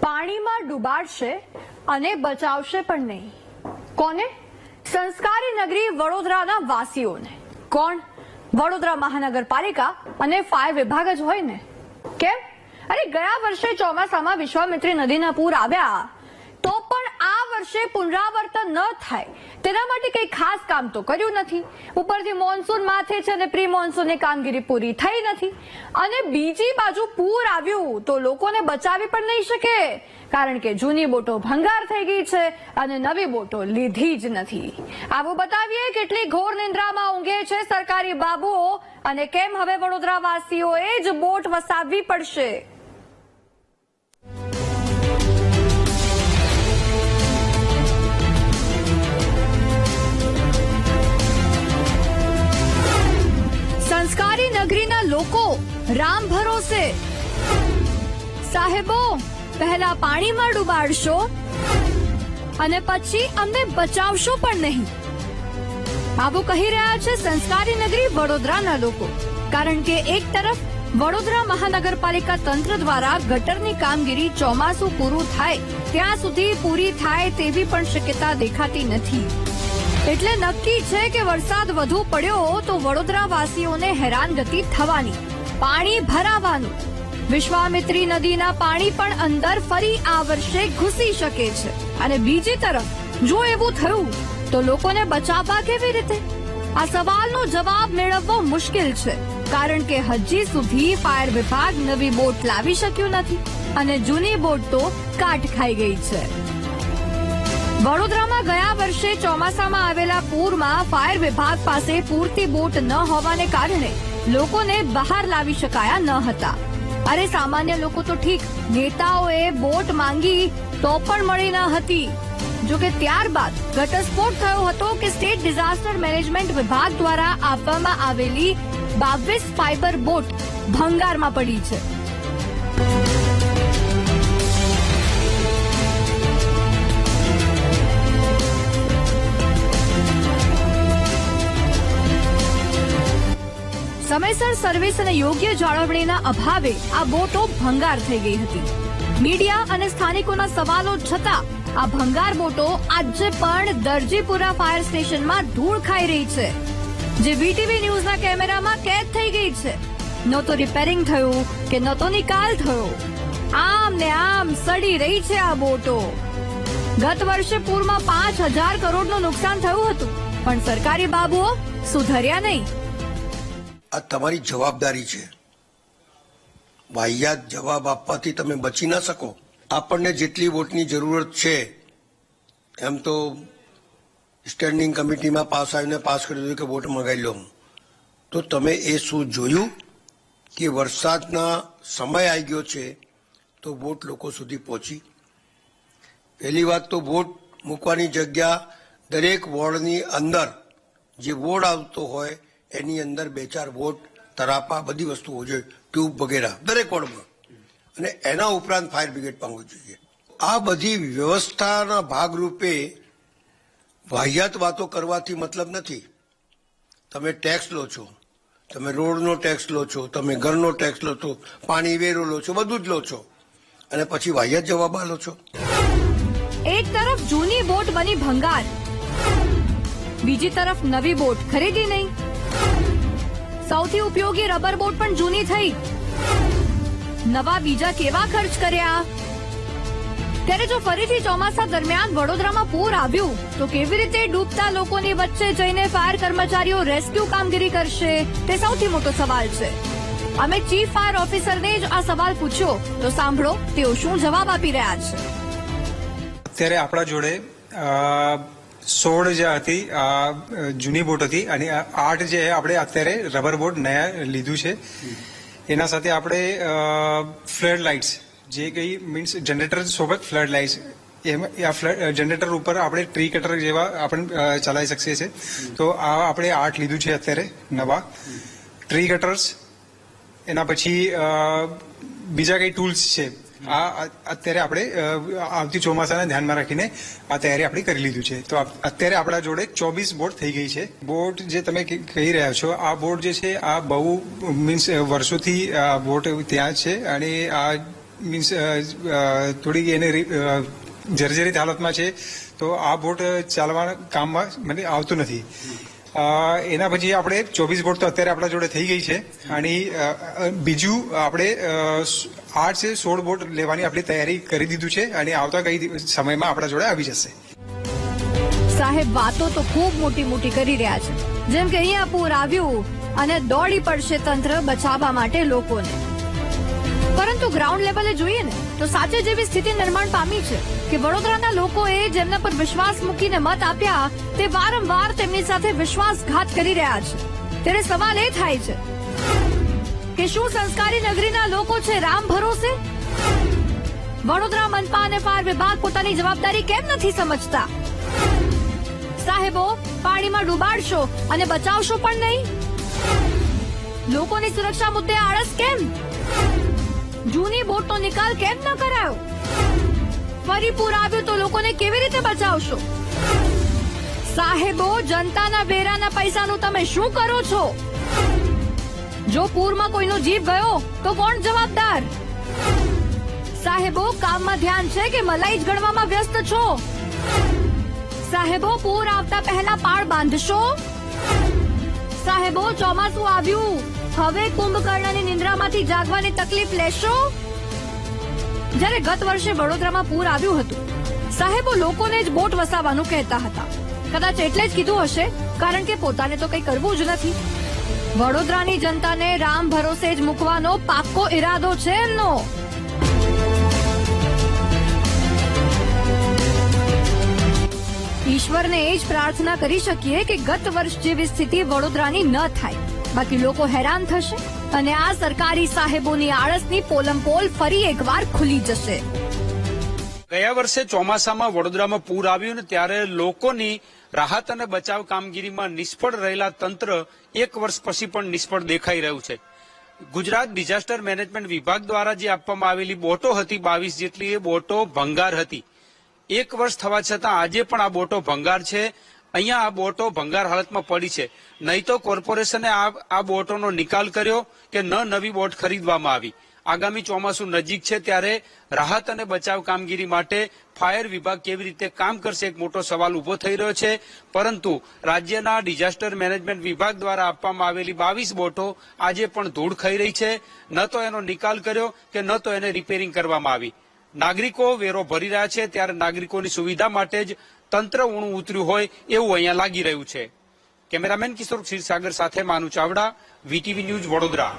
પાણીમાં ડૂબાડશે અને બચાવશે પણ નહીં. કોને? સંસ્કારી નગરી વડોદરાના વાસીઓને. કોણ? વડોદરા મહાનગરપાલિકા અને ફાયર વિભાગ જ હોય ને. કેમ? અરે ગયા વર્ષે ચોમાસામાં વિશ્વામિત્રી નદીના પૂર આવ્યા. વર્ષે પુનરાવર્તન ન થાય, તેના માટે કંઈ ખાસ કામ તો કર્યું નથી. ઉપરથી મોન્સૂન માથે છે અને પ્રી મોન્સૂનની કામગીરી પૂરી થઈ નથી. અને બીજી બાજુ પૂર આવ્યું તો લોકોને બચાવી પણ નહીં શકે, કારણ કે જૂની બોટો ભંગાર થઈ ગઈ છે અને નવી બોટો લીધી જ નથી. આવું બતાવીએ કેટલી ઘોર નિંદ્રામાં ઊંઘે છે સરકારી બાબુઓ અને કેમ હવે વડોદરા વાસીઓએ જ બોટ વસાવવી પડશે. સાહેબો, પહેલા પાણીમાં ડૂબાડશો અને પછી અમને બચાવશો પણ નહીં. આવું કહી રહ્યા છે સંસ્કારી નગરી વડોદરાના લોકો. કારણ કે એક તરફ વડોદરા મહાનગરપાલિકા તંત્ર દ્વારા ગટરની કામગીરી ચોમાસું પૂરું થાય, ત્યાં સુધી પૂરી થાય તેવી પણ શક્યતા દેખાતી નથી. એટલે નક્કી છે કે વરસાદ વધુ પડ્યો તો વડોદરા વાસીઓને હેરાનગતિ થવાની, પાણી ભરાવાનું વિશ્વામિત્રી નદીના પાણી પણ અંદર ફરી આ વર્ષે ઘૂસી શકે છે. અને બીજી તરફ, જો એવું થયું, તો લોકોને બચાવવા કેવી રીતે? આ સવાલનો જવાબ મેળવવો મુશ્કેલ છે, કારણ કે હજી સુધી ફાયર વિભાગ નવી બોટ લાવી શક્યું નથી અને જૂની બોટ તો કાટ ખાઈ ગઈ છે. વડોદરામાં ગયા વર્ષે ચોમાસામાં આવેલા પૂરમાં ફાયર વિભાગ પાસે પૂરતી બોટ ન હોવાને કારણે લોકોને બહાર લાવી શકાયા ન હતા. અરે સામાન્ય લોકો તો ઠીક, નેતાઓએ બોટ માંગી તો પણ મળી ન હતી. જો કે ત્યારબાદ ઘટસ્ફોટ થયો હતો કે સ્ટેટ ડિઝાસ્ટર મેનેજમેન્ટ વિભાગ દ્વારા આપવામાં આવેલી બાવીસ ફાઇબર બોટ ભંગારમાં પડી છે. સર્વિસ અને યોગ્ય જાળવણીના અભાવે આ બોટો ભંગાર થઈ ગઈ હતી. મીડિયા અને સ્થાનિકોના સવાલો છતાં આ ભંગાર બોટો આજે પણ દરજીપુરા ફાયર સ્ટેશનમાં ધૂળ ખાઈ રહી છે, જે વીટીવી ન્યૂઝના કેમેરામાં કેદ થઈ ગઈ છે. ન તો રિપેરિંગ થયું કે ન તો નિકાલ થયો. આમ ને આમ સડી રહી છે આ બોટો. ગત વર્ષે પૂરમાં પાંચ હજાર કરોડનું નુકસાન થયું હતું, પણ સરકારી બાબુઓ સુધર્યા નહીં. આ તમારી જવાબદારી છે. વાહિયાત જવાબ આપવાથી તમે બચી ના શકો. આપણને જેટલી વોટની જરૂરત છે, એમ તો સ્ટેન્ડિંગ કમિટીમાં પાસ આવીને પાસ કરી દીધું કે વોટ મંગાવી લો તો તમે એ શું જોયું કે વરસાદના સમય આવી ગયો છે, તો વોટ લોકો સુધી પહોંચી? પહેલી વાત તો વોટ મૂકવાની જગ્યા દરેક વોર્ડની અંદર જે વોર્ડ આવતો હોય એની અંદર બે ચાર વોટ, તરાપા, બધી વસ્તુઓ જોઈએ ટ્યુબ વગેરે, દરેક વોર્ડમાં અને એના ઉપરાંત ફાયર બ્રિગેડ પામવું જોઈએ. આ બધી વ્યવસ્થાના ભાગરૂપે વાહિયાત વાતો કરવાથી મતલબ નથી. તમે ટેક્સ લો છો, તમે રોડનો ટેક્સ લો છો, તમે ઘરનો ટેક્સ લો છો, પાણી, વેરો લો છો, બધું જ લો છો. અને પછી વાહિયાત જવાબ આલો છો. એક તરફ જૂની બોટ બની ભંગાર, બીજી તરફ નવી બોટ, ખરીદી નહીં. સૌથી ઉપયોગી રબર બોટ પણ જૂની થઈ. નવા બીજા કેવા ખર્ચ કર્યા? ત્યારે જો ફરીથી ચોમાસા દરમિયાન વડોદરામાં પૂર આવ્યું, તો કેવી રીતે ડૂબતા લોકોની વચ્ચે જઈને ફાયર કર્મચારીઓ રેસ્ક્યુ કામગીરી કરશે? તે સૌથી મોટો સવાલ છે. અમે ચીફ ફાયર ઓફિસરને જ આ સવાલ પૂછ્યો, તો સાંભળો, તેઓ શું જવાબ આપી રહ્યા છે? અત્યારે આપણા જોડે સોળ જે હતી જૂની બોટ હતી અને આઠ જે આપણે અત્યારે રબર બોટ નયા લીધું છે. એના સાથે આપણે ફ્લડ લાઇટ્સ જે કઈ મીન્સ જનરેટર સોબત ફ્લડ લાઇટ્સ એમાં, આ જનરેટર ઉપર આપણે ટ્રી કટર જેવા આપણે ચલાવી શકીએ છીએ. તો આ આપણે આઠ લીધું છે અત્યારે નવા. ટ્રી કટર્સ એના પછી બીજા કઈ ટૂલ્સ છે? આ અત્યારે આપણે આવતી ચોમાસાને ધ્યાનમાં રાખીને આ તૈયારી આપણે કરી લીધું છે. તો અત્યારે આપણા જોડે ચોવીસ બોટ થઈ ગઈ છે. બોટ જે તમે કહી રહ્યા છો, આ બોટ જે છે, આ બહુ મીન્સ વર્ષોથી આ બોટ ત્યાં છે અને આ મીન્સ થોડીક એને જર્જરિત હાલતમાં છે. તો આ બોટ ચાલવાના કામમાં મને આવતું નથી. એના પછી આપણે ચોવીસ બોટ તો અત્યારે આપણા જોડે થઈ ગઈ છે. અને બીજું આપણે આઠ છે સોળ બોટ લેવાની આપણી તૈયારી કરી દીધું છે અને આવતા કઈ સમયમાં આપણા જોડે આવી જશે. સાહેબ, વાતો તો ખૂબ મોટી મોટી કરી રહ્યા છે. જેમ કે અહીંયા પૂર આવ્યું અને દોડી પડશે તંત્ર બચાવવા માટે લોકોને. પરંતુ ગ્રાઉન્ડ લેવલે જોઈએ ને, તો સાચે જેવી સ્થિતિ નિર્માણ પામી છે કે વડોદરાના લોકોએ જેમના પર વિશ્વાસ મૂકીને મત આપ્યા, તે વારંવાર તેમની સાથે વિશ્વાસઘાત કરી રહ્યા છે. ત્યારે સવાલ એ થાય છે કે શું સંસ્કારી નગરીના લોકો છે રામ ભરોસે? વડોદરા મનપા અને ફાયર વિભાગ પોતાની જવાબદારી કેમ નથી સમજતા? સાહેબો, પાણીમાં ડૂબાડશો અને બચાવશો પણ નહીં? લોકોની સુરક્ષા મુદ્દે આળસ કેમ? જૂની બોટનો નિકાલ કેમ ન કરાયો? ફરી પૂર આવ્યું તો લોકોને કેવી રીતે બચાવશો? સાહેબો, જનતાના વેરાના પૈસાનું તમે શું કરો છો? જો પૂરમાં કોઈનો જીવ ગયો, તો કોણ જવાબદાર? સાહેબો, કામમાં ધ્યાન છે કે મલાઈ જ ગણવામાં વ્યસ્ત છો? સાહેબો, પૂર આવતા પહેલા પાળ બાંધશો? સાહેબો, ચોમાસું આવ્યું. હવે કુંભકર્ણની નિંદ્રામાંથી જાગવાની તકલીફ લેશો? જ્યારે ગત વર્ષે વડોદરામાં પૂર આવ્યું હતું, સાહેબો લોકોને જ બોટ વસાવવાનું કહેતા હતા. કદાચ એટલે જ કીધું હશે, કારણ કે પોતાને તો કંઈ કરવું જ નથી. વડોદરાની જનતાને રામ ભરોસે જ મૂકવાનો પાક્કો ઈરાદો છે એમનો. ઈશ્વરને એ જ પ્રાર્થના કરી શકીએ કે ગત વર્ષ જેવી સ્થિતિ વડોદરાની ન થાય. બાકી લોકો હેરાન થશે અને આ સરકારી સાહેબોની આળસની પોલમપોલ ફરી એકવાર ખુલી જશે. ગયા વર્ષે ચોમાસામાં વડોદરામાં પૂર આવ્યું ને ત્યારે લોકોની રાહત અને બચાવ કામગીરીમાં નિષ્ફળ રહેલા તંત્ર એક વર્ષ પછી પણ નિષ્ફળ દેખાઈ રહ્યું છે. ગુજરાત ડિઝાસ્ટર મેનેજમેન્ટ વિભાગ દ્વારા જે આપવામાં આવેલી બોટો હતી બાવીસ જેટલી એ બોટો ભંગાર હતી. એક વર્ષ થવા છતાં આજે પણ આ બોટો ભંગાર છે. અહીંયા આ બોટો ભંગાર હાલતમાં પડી છે. નહીં તો કોર્પોરેશને આ આ બોટોનો નિકાલ કર્યો કે ન નવી બોટ ખરીદવામાં આવી. આગામી ચોમાસું નજીક છે ત્યારે રાહત અને બચાવ કામગીરી માટે ફાયર વિભાગ કેવી રીતે કામ કરશે એક મોટો સવાલ ઊભો થઈ રહ્યો છે. પરંતુ રાજ્યના ડિઝાસ્ટર મેનેજમેન્ટ વિભાગ દ્વારા આપવામાં આવેલી બાવીસ બોટો આજે પણ ધૂળ ખાઈ રહી છે. ન તો એનો નિકાલ કર્યો કે ન તો એને રિપેરિંગ કરવામાં આવી. નાગરિકો વેરો ભરી રહ્યા છે ત્યારે નાગરિકોની સુવિધા માટે જ તંત્ર ઊણું ઉતર્યું હોય એવું અહીંયા લાગી રહ્યું છે. કેમેરામેન કિશોર ક્ષીરસાગર સાથે માનુ ચાવડા, વીટીવી ન્યૂઝ વડોદરા.